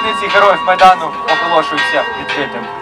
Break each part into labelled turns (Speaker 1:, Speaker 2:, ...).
Speaker 1: Річниці героїв Майдану оголошується відкритим.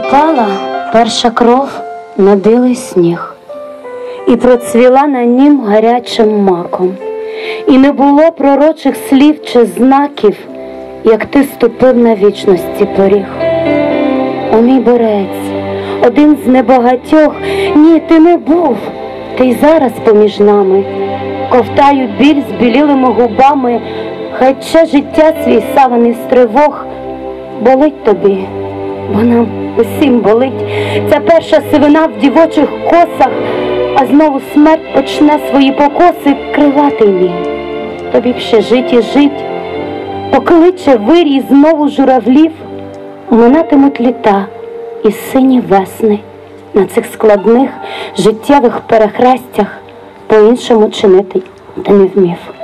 Speaker 2: Упала перша кров на білий сніг, і процвіла на нім гарячим маком, і не було пророчих слів чи знаків, як ти ступив на вічності поріг. О мій борець, один з небагатьох, ні, ти не був, ти й зараз поміж нами, ковтають біль з білілими губами, хай ще життя свій саваний з болить тобі бо нам усім болить ця перша сивина в дівочих косах, а знову смерть почне свої покоси крилатий мій. Тобі ще жить і жить, покличе вирій знову журавлів, минатимуть літа і сині весни на цих складних життєвих перехрестях по-іншому чинити ти не вмів.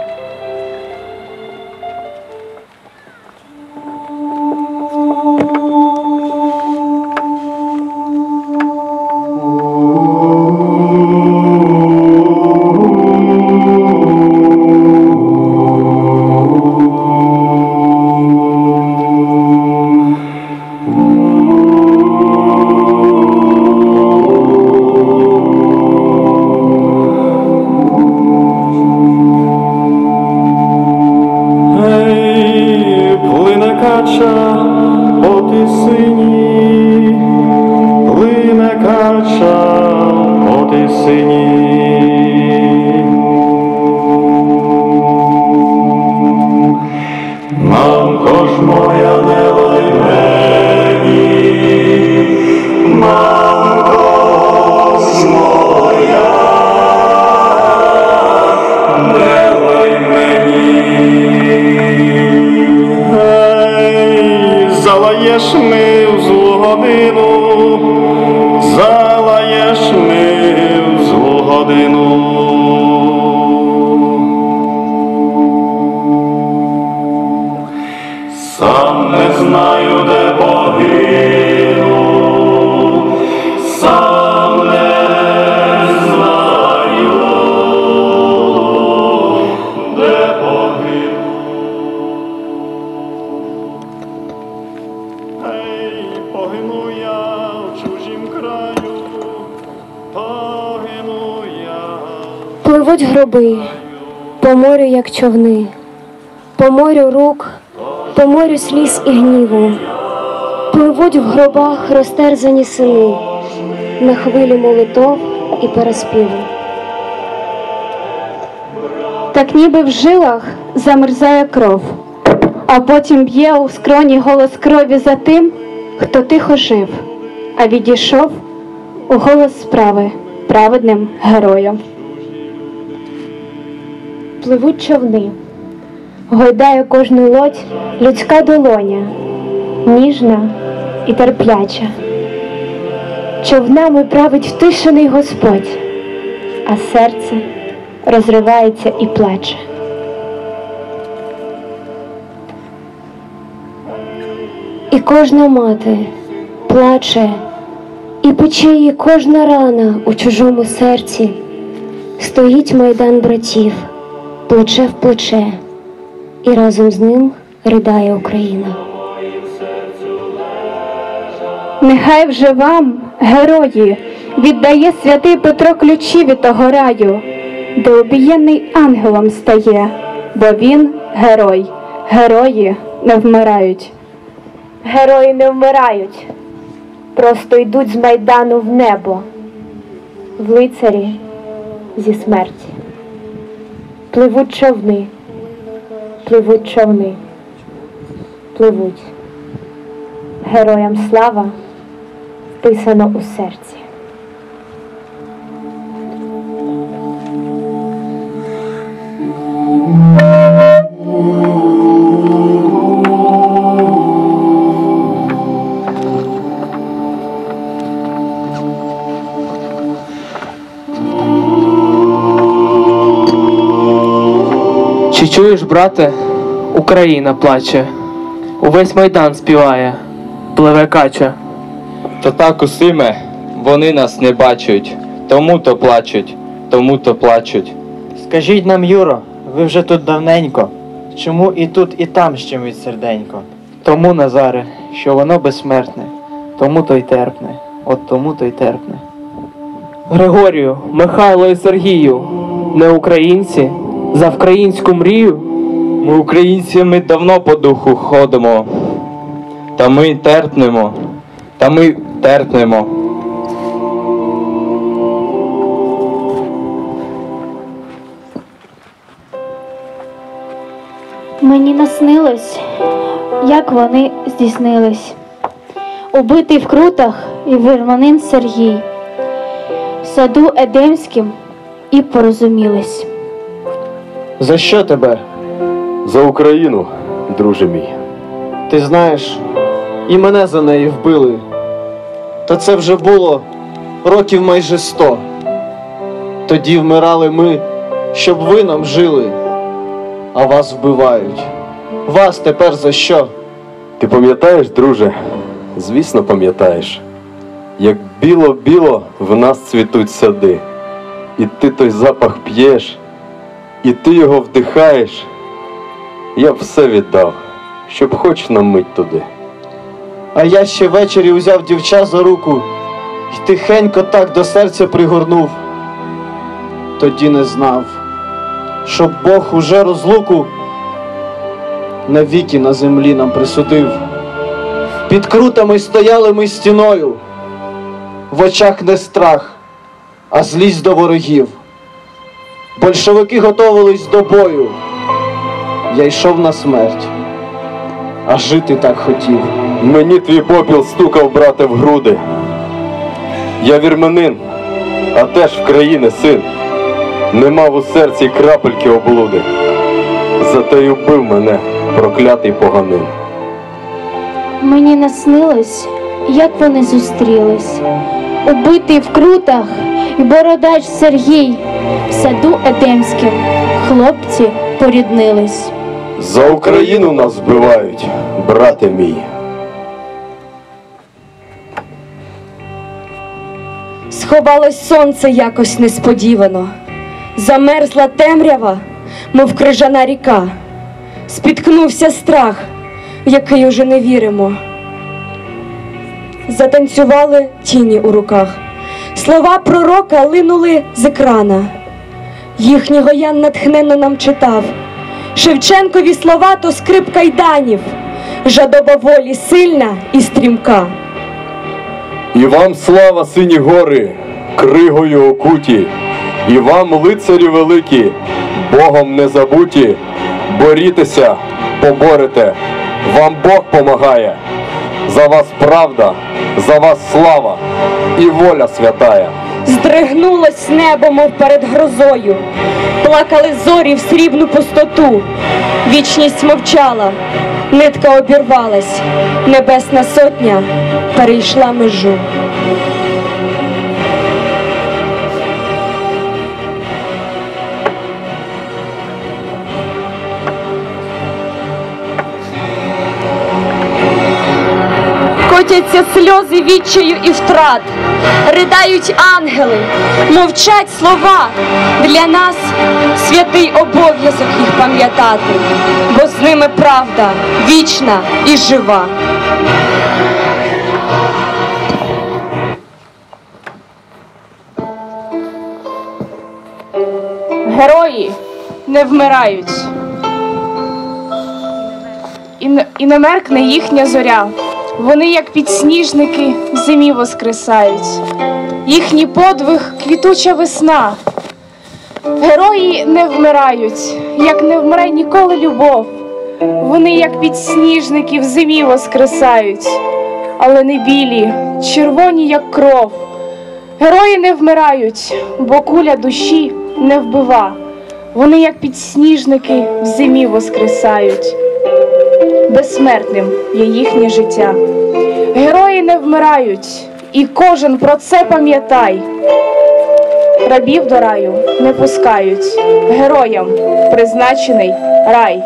Speaker 2: Пливуть по морю, як човни, по морю рук, по морю сліз і гніву. Пливуть в гробах розтерзані сини на хвилі молитов і переспіву. Так ніби в жилах замерзає кров, а потім б'є у скроні голос крові за тим, хто тихо жив, а відійшов у голос справи праведним героям. Пливуть човни, гойдає кожну лодь людська долоня, ніжна і терпляча. Човнами править втишений Господь, а серце
Speaker 3: розривається і плаче. І кожна мати плаче, і пече її кожна рана у чужому серці. Стоїть майдан братів, плече в плече, і разом з ним ридає Україна. Нехай вже вам, герої, віддає святий Петро ключі від того раю, де обієнний ангелом стає, бо він герой, герої не вмирають. Герої не вмирають, просто йдуть з майдану в небо, в лицарі зі смерті. Пливуть човни, пливуть човни, пливуть. Героям слава вписано у серці.
Speaker 4: Чуєш, брате, Україна плаче, увесь майдан співає, пливе кача.
Speaker 5: То так усиме, вони нас не бачать, тому то плачуть, тому то плачуть.
Speaker 6: Скажіть нам, Юро, ви вже тут давненько. Чому і тут, і там щемить серденько?
Speaker 4: Тому, Назаре, що воно безсмертне, тому то й терпне, от тому то й терпне. Григорію, Михайло і Сергію, не українці, за українську мрію.
Speaker 5: Ми українці ми давно по духу ходимо. Та ми терпнемо, та ми терпнемо.
Speaker 3: Мені наснилось, як вони здійснились. Убитий в крутах і вірманин Сергій, в саду Едемським і порозумілись.
Speaker 6: За що тебе?
Speaker 7: За Україну, друже мій.
Speaker 6: Ти знаєш, і мене за неї вбили. Та це вже було років майже сто. Тоді вмирали ми, щоб ви нам жили, а вас вбивають. Вас тепер за що?
Speaker 7: Ти пам'ятаєш, друже? Звісно, пам'ятаєш. Як біло-біло в нас цвітуть сади, і ти той запах п'єш, і ти його вдихаєш. Я б все віддав, щоб хоч на мить туди.
Speaker 6: А я ще ввечері узяв дівча за руку і тихенько так до серця пригорнув. Тоді не знав, щоб Бог уже розлуку навіки на землі нам присудив. Під крутами стояли ми стіною, в очах не страх, а злість до ворогів. Большевики готовились до бою. Я йшов на смерть, а жити так хотів.
Speaker 7: Мені твій попіл стукав, брате, в груди. Я вірменин, а теж в країни син. Не мав у серці крапельки облуди. Зате й убив мене, проклятий поганин.
Speaker 3: Мені наснилось, як вони зустрілись. Убитий в крутах і бородач Сергій в саду Едемським хлопці поріднились.
Speaker 7: За Україну нас вбивають, брате мій.
Speaker 8: Сховалось сонце якось несподівано, замерзла темрява, мов крижана ріка, спіткнувся страх, в який уже не віримо. Затанцювали тіні у руках, слова пророка линули з екрана. Їхнього Ян натхненно нам читав. Шевченкові слова то скрип кайданів, жадоба волі сильна і стрімка.
Speaker 7: І вам слава, сині гори, кригою окуті, і вам, лицарі великі, Богом не забуті, борітеся, поборете, вам Бог помагає, за вас правда, за вас слава і воля святая.
Speaker 8: Здригнулось небо, мов перед грозою, плакали зорі в срібну пустоту. Вічність мовчала, нитка обірвалась, небесна сотня перейшла межу. Катяться сльози відчаю і втрат, ридають ангели, мовчать слова. Для нас святий обов'язок їх пам'ятати, бо з ними правда вічна і жива.
Speaker 9: Герої не вмирають. І не, і не меркне їхня зоря. Вони, як підсніжники, в зимі воскресають. Їхній подвиг квітуча весна. Герої не вмирають, як не вмре ніколи любов. Вони, як підсніжники, в зимі воскресають, але не білі, червоні, як кров. Герої не вмирають, бо куля душі не вбива. Вони, як підсніжники, в зимі воскресають. Безсмертним є їхнє життя. Герої не вмирають, і кожен про це пам'ятай. Рабів до раю не пускають, героям призначений рай.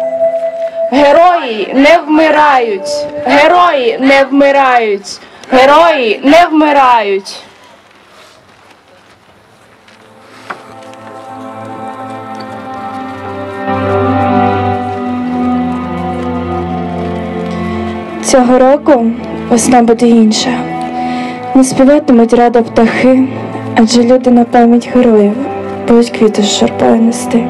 Speaker 9: Герої не вмирають, герої не вмирають, герої не вмирають.
Speaker 10: Цього року весна буде інша. Не співатимуть радо птахи, адже люди на пам'ять героїв будуть квіти з шарпою нести.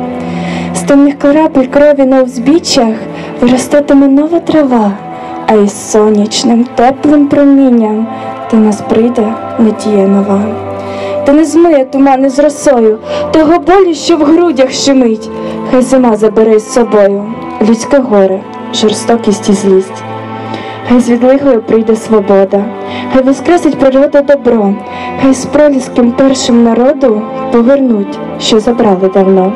Speaker 10: З темних корабель крові на узбіччях виростатиме нова трава, а із сонячним теплим промінням до нас прийде надія нова. Та не змиє тумани з росою, того болю, що в грудях щемить, хай зима забере з собою людське горе, жорстокість і злість. Хай з відлигою прийде свобода, хай воскресить природа добро, хай з проліским першим народу повернуть, що забрали давно.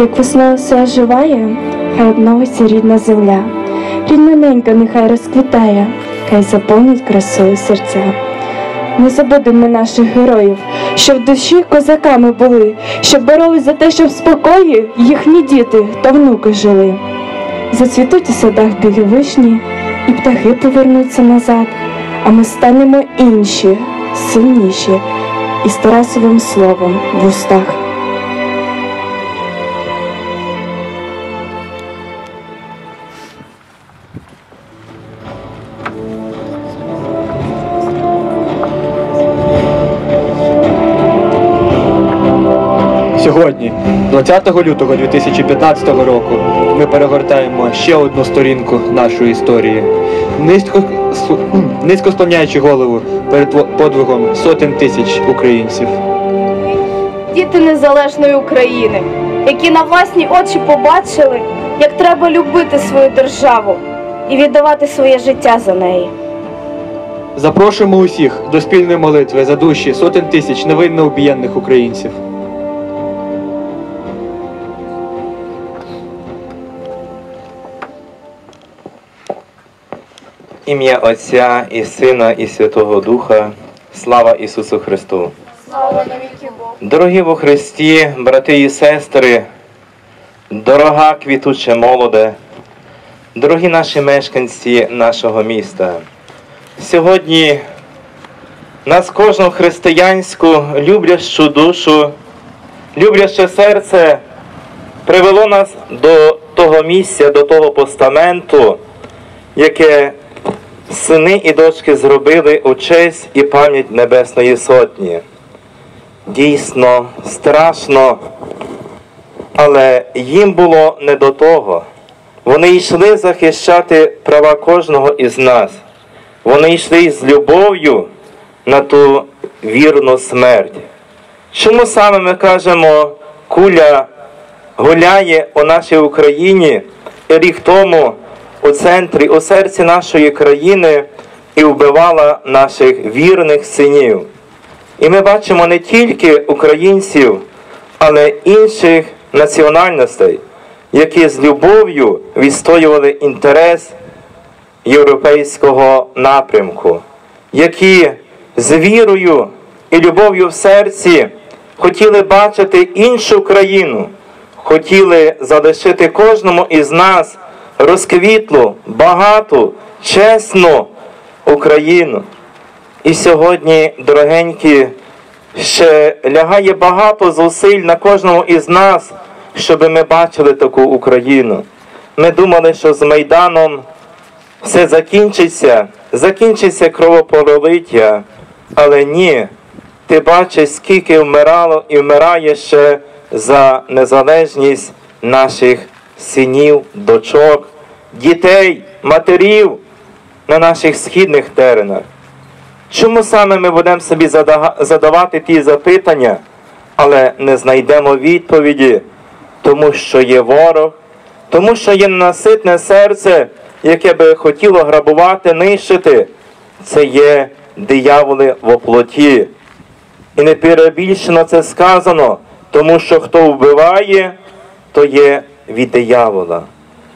Speaker 10: Як весна все оживає, хай обновиться рідна земля, рідна ненька нехай розквітає, хай заповнить красою серця. Не забудемо наших героїв, що в душі козаками були, що боролись за те, щоб в спокої їхні діти та внуки жили. Зацвітуть у садах білі вишні, і птахи повернуться назад, а ми станемо інші, сильніші, і з Тарасовим словом в устах.
Speaker 11: 20 лютого 2015 року, ми перегортаємо ще одну сторінку нашої історії, низько, низько склоняючи голову перед подвигом сотень тисяч українців.
Speaker 9: Діти незалежної України, які на власні очі побачили, як треба любити свою державу і віддавати своє життя за неї.
Speaker 11: Запрошуємо усіх до спільної молитви за душі сотень тисяч невинно убієнних українців.
Speaker 12: Ім'я Отця і Сина, і Святого Духа. Слава Ісусу Христу! Дорогі во Христі, брати і сестри, дорога квітуче молоде, дорогі наші мешканці нашого міста. Сьогодні нас кожну християнську люблящу душу, любляще серце привело нас до того місця, до того постаменту, яке сини і дочки зробили у честь і пам'ять Небесної Сотні. Дійсно, страшно, але їм було не до того. Вони йшли захищати права кожного із нас. Вони йшли з любов'ю на ту вірну смерть. Чому саме ми кажемо, куля гуляє у нашій Україні рік тому у центрі, у серці нашої країни і вбивала наших вірних синів. І ми бачимо не тільки українців, але інших національностей, які з любов'ю відстоювали інтерес європейського напрямку, які з вірою і любов'ю в серці хотіли бачити іншу країну, хотіли залишити кожному із нас розквітлу, багату, чесну Україну. І сьогодні, дорогенькі, ще лягає багато зусиль на кожному із нас, щоб ми бачили таку Україну. Ми думали, що з Майданом все закінчиться, закінчиться кровопролиття, але ні. Ти бачиш, скільки вмирало і вмирає ще за незалежність наших синів, дочок, дітей, матерів на наших східних теренах. Чому саме ми будемо собі задавати ті запитання, але не знайдемо відповіді, тому що є ворог, тому що є ненаситне серце, яке би хотіло грабувати, нищити, це є дияволи в оплоті. І не перебільшено це сказано, тому що хто вбиває, то є від диявола.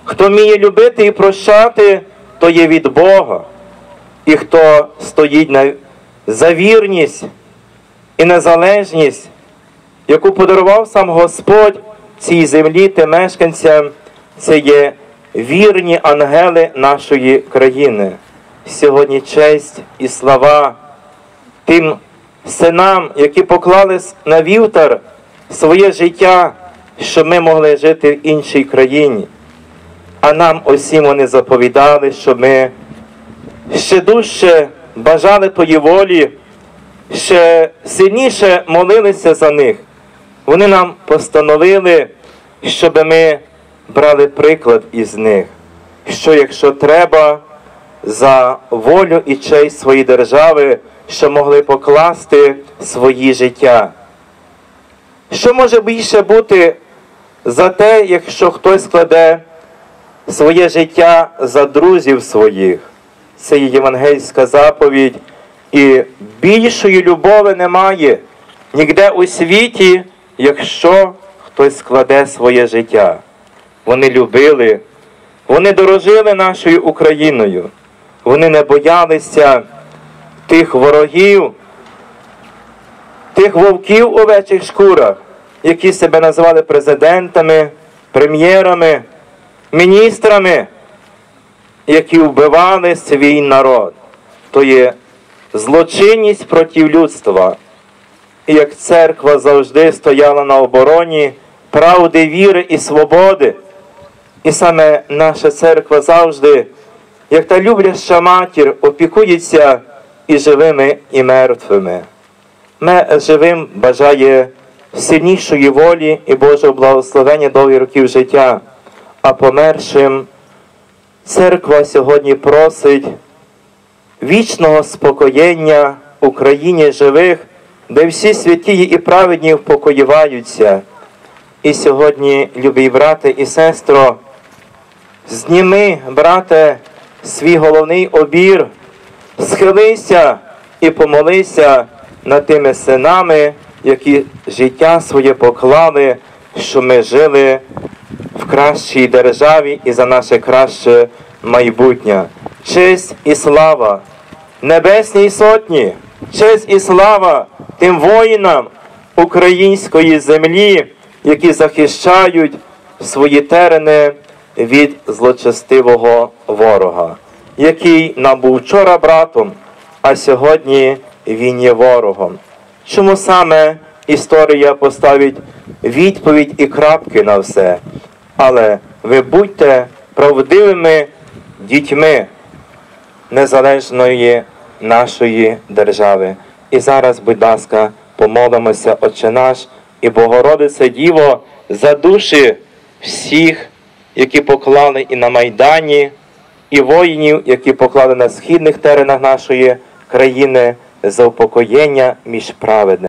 Speaker 12: Хто вміє любити і прощати, то є від Бога. І хто стоїть на, за вірність і незалежність, яку подарував сам Господь цій землі тим мешканцям, це є вірні ангели нашої країни. Сьогодні честь і слава тим синам, які поклали на вівтар своє життя, щоб ми могли жити в іншій країні. А нам усім вони заповідали, що ми ще дужче бажали тої волі, ще сильніше молилися за них. Вони нам постановили, щоб ми брали приклад із них, що якщо треба за волю і честь своєї держави, що могли покласти свої життя. Що може більше бути за те, якщо хтось складе своє життя за друзів своїх? Це є євангельська заповідь, і більшої любові немає ніде у світі, якщо хтось складе своє життя. Вони любили, вони дорожили нашою Україною, вони не боялися тих ворогів, тих вовків у овечих шкурах, які себе називали президентами, прем'єрами, міністрами, які вбивали свій народ. То є злочинність проти людства. І як церква завжди стояла на обороні правди, віри і свободи. І саме наша церква завжди, як та любляща матір, опікується і живими, і мертвими. Ме живим бажає сильнішої волі і Божого благословення довгих років життя, а помершим церква сьогодні просить вічного спокоєння Україні живих, де всі святії і праведні впокоюваються. І сьогодні, любі брате і сестро, зніми, брате, свій головний обір, схилися і помолися над тими синами, які життя своє поклали, що ми жили в кращій державі і за наше краще майбутнє. Честь і слава Небесній Сотні, честь і слава тим воїнам української землі, які захищають свої терени від злочестивого ворога, який нам був вчора братом, а сьогодні він є ворогом. Чому саме історія поставить відповідь і крапки на все? Але ви будьте правдивими дітьми незалежної нашої держави. І зараз, будь ласка, помолимося, Отче наш і Богородице Діво, за душі всіх, які поклали і на Майдані, і воїнів, які поклали на східних теренах нашої країни за упокоєння між праведними.